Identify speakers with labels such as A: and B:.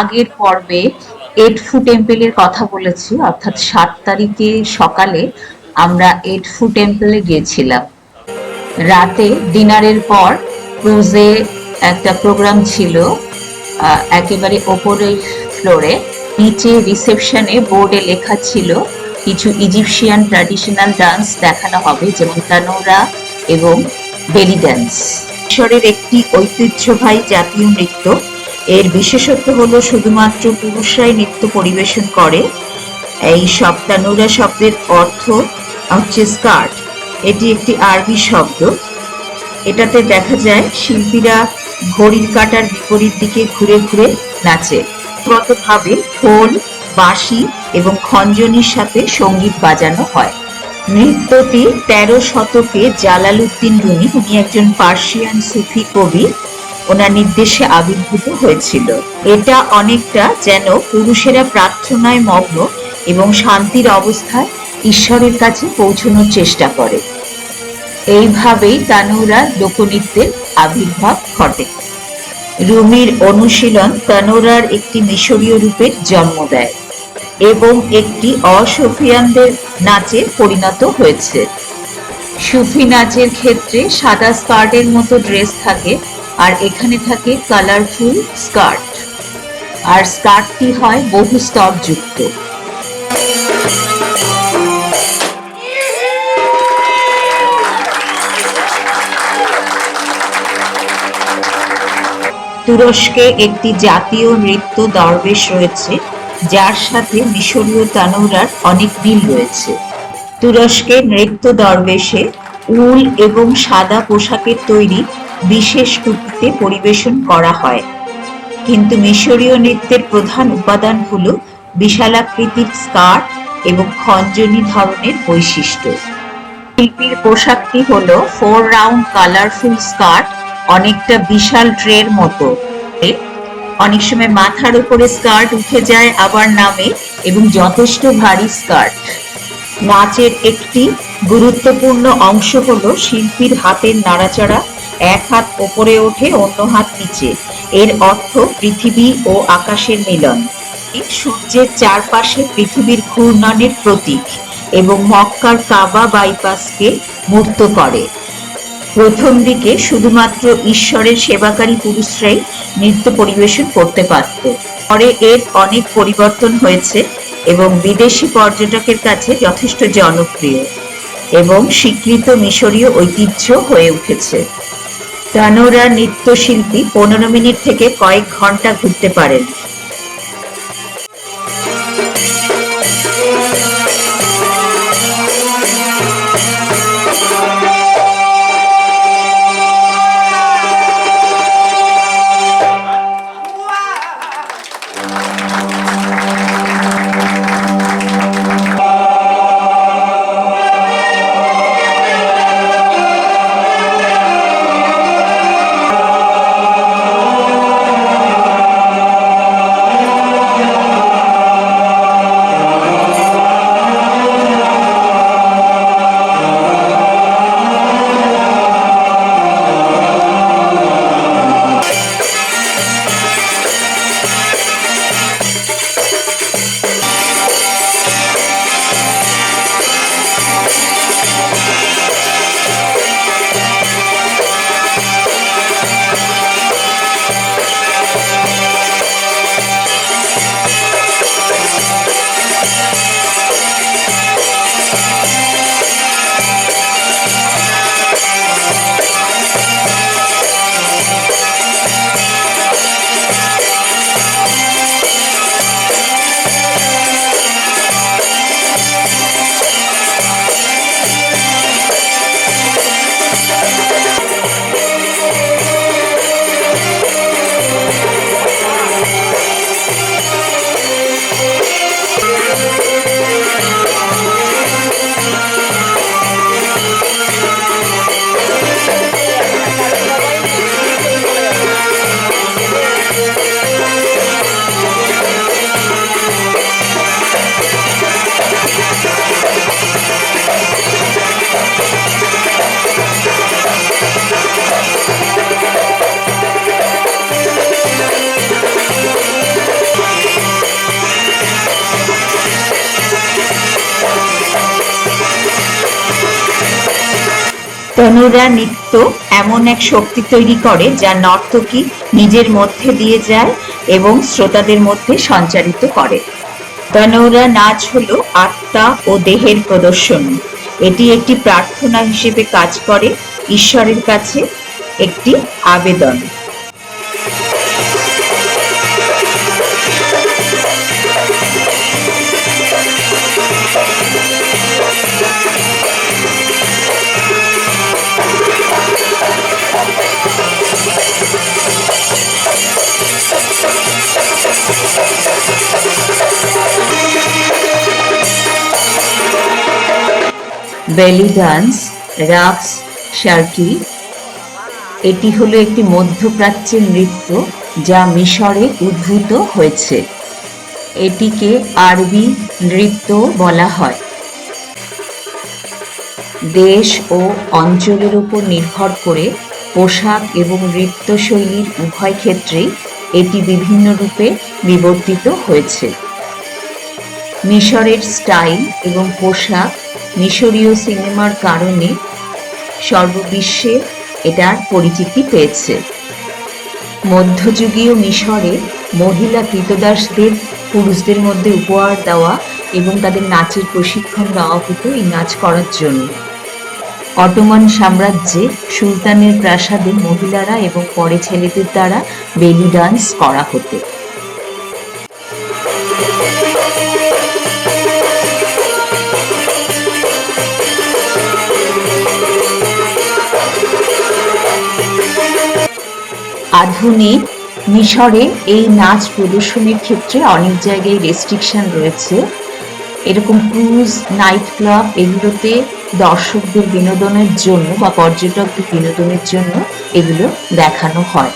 A: আগের পর্বে add Edfu টেম্পেলের কথা বলেছি, অর্থাৎ সাত তারিখে সকালে আমরা এড এডফু টেম্পলে গিয়েছিলাম। রাতে ডিনারের পর ক্রুজে একটা প্রোগ্রাম ছিল একেবারে ওপরের ফ্লোরে নিচে রিসেপশনে বোর্ডে লেখা ছিল, কিছু ইজিপশিয়ান ট্র্যাডিশনাল ডান্স দেখানো হবে, যেমন তানোরা এবং বেলি ডান্স ঈশ্বরের একটি ঐতিহ্যবাহী জাতীয় নৃত্য এর বিশেষত্ব হলো শুধুমাত্র পুরুষরাই নৃত্য পরিবেশন করে। এই সপ্তানুরা শব্দের অর্থ হচ্ছে স্কার্ট। এটি একটি আরবি শব্দ। এটাতে দেখা যায় শিল্পীরা ঘড়ির কাঁটার বিপরীত দিকে ঘুরে ঘুরে নাচে। গতভাবে খোল বাঁশি এবং খঞ্জনির সাথে সংগীত বাজানো হয়। নৃত্যটি তেরো শতকে জালালউদ্দিন রুমি উনি একজন পার্সিয়ান সুফি কবি ওনার নির্দেশে আবির্ভূত হয়েছিল। এটা অনেকটা যেন পুরুষেরা প্রার্থনায় মগ্ন এবং শান্তির অবস্থায় ঈশ্বরের কাছে পৌঁছানোর চেষ্টা করে। এইভাবেই তানুরা লোকনৃত্যের আবির্ভাব ঘটে। রুমির অনুশীলন তানোরার একটি মিশরীয় রূপের জন্ম দেয় এবং একটি অসুফিয়ানদের নাচে পরিণত হয়েছে। সুফি নাচের ক্ষেত্রে সাদা স্কার্টের মতো ড্রেস থাকে আর এখানে থাকে কালারফুল স্কার্ট আর স্কার্টটি হয় বহু স্তরযুক্ত তুরস্কে একটি জাতীয় নৃত্য দরবেশ রয়েছে, যার সাথে মিশরীয় তানুরার অনেক মিল রয়েছে। তুরস্কে নৃত্য দরবেশে উল এবং সাদা পোশাকের তৈরি বিশেষ টুপিতে পরিবেশন করা হয়। কিন্তু মিশরীয় নৃত্যের প্রধান উপাদান হল বিশালাকৃতির স্কার্ট এবং খঞ্জনি ধরনের বৈশিষ্ট্য। শিল্পীর পোশাকটি হলো ফোর রাউন্ড কালারফুল স্কার্ট, অনেকটা বিশাল ট্রের মতো। অনেক সময় মাথার উপরে স্কার্ট উঠে যায়, আবার নামে, এবং যথেষ্ট ভারী স্কার্ট। নাচের একটি গুরুত্বপূর্ণ অংশ হলো শিল্পীর হাতের নাড়াচাড়া, এক হাত ওপরে ওঠে, অন্য হাত নিচে। এর অর্থ পৃথিবী ও আকাশের মিলন। সূর্যের চারপাশে পৃথিবীর ঘূর্ণনের প্রতীক এবং মক্কার কাবা বাইপাসকে মুক্ত করে। প্রথম দিকে শুধুমাত্র ঈশ্বরের সেবাকারী পুরুষরাই নৃত্য পরিবেশন করতে পারত। পরে এর অনেক পরিবর্তন হয়েছে এবং বিদেশি পর্যটকের কাছে যথেষ্ট জনপ্রিয়। এবং স্বীকৃত মিশরীয় ঐতিহ্য হয়ে উঠেছে। তানোরা নৃত্যশিল্পী পনেরো মিনিট থেকে কয়েক ঘণ্টা ঘুরতে পারেন। তনুরা নৃত্য এমন এক শক্তি তৈরি করে যা নর্তকী নিজের মধ্যে দিয়ে যায় এবং শ্রোতাদের মধ্যে সঞ্চারিত করে। তনৌরা নাচ হল আত্মা ও দেহের প্রদর্শন। এটি একটি প্রার্থনা হিসেবে কাজ করে, ঈশ্বরের কাছে একটি আবেদন। বেলি ডান্স রাক্স শার্কি এটি হলো একটি মধ্যপ্রাচ্যের নৃত্য যা মিশরে উদ্ভূত হয়েছে। এটিকে আরবি নৃত্য বলা হয়। দেশ ও অঞ্চলের উপর নির্ভর করে পোশাক এবং নৃত্যশৈলীর উভয় ক্ষেত্রেই এটি বিভিন্ন রূপে বিবর্তিত হয়েছে। মিশরের স্টাইল এবং পোশাক মিশরীয় সিনেমার কারণে সর্ববিশ্বে এটার পরিচিতি পেয়েছে। মধ্যযুগীয় মিশরে মহিলা কৃতদাসদের পুরুষদের মধ্যে উপহার দেওয়া এবং তাদের নাচের প্রশিক্ষণ দেওয়া হতো এই নাচ করার জন্য। অটোমান সাম্রাজ্যে সুলতানের প্রাসাদে মহিলারা এবং পরে ছেলেদের দ্বারা বেলি ডান্স করা হতো। আধুনিক মিশরে এই নাচ প্রদর্শনের ক্ষেত্রে অনেক জায়গায় রেস্ট্রিকশন রয়েছে। এরকম ক্রুজ নাইট ক্লাব এগুলোতে দর্শকদের বিনোদনের জন্য বা পর্যটকদের বিনোদনের জন্য এগুলো দেখানো হয়।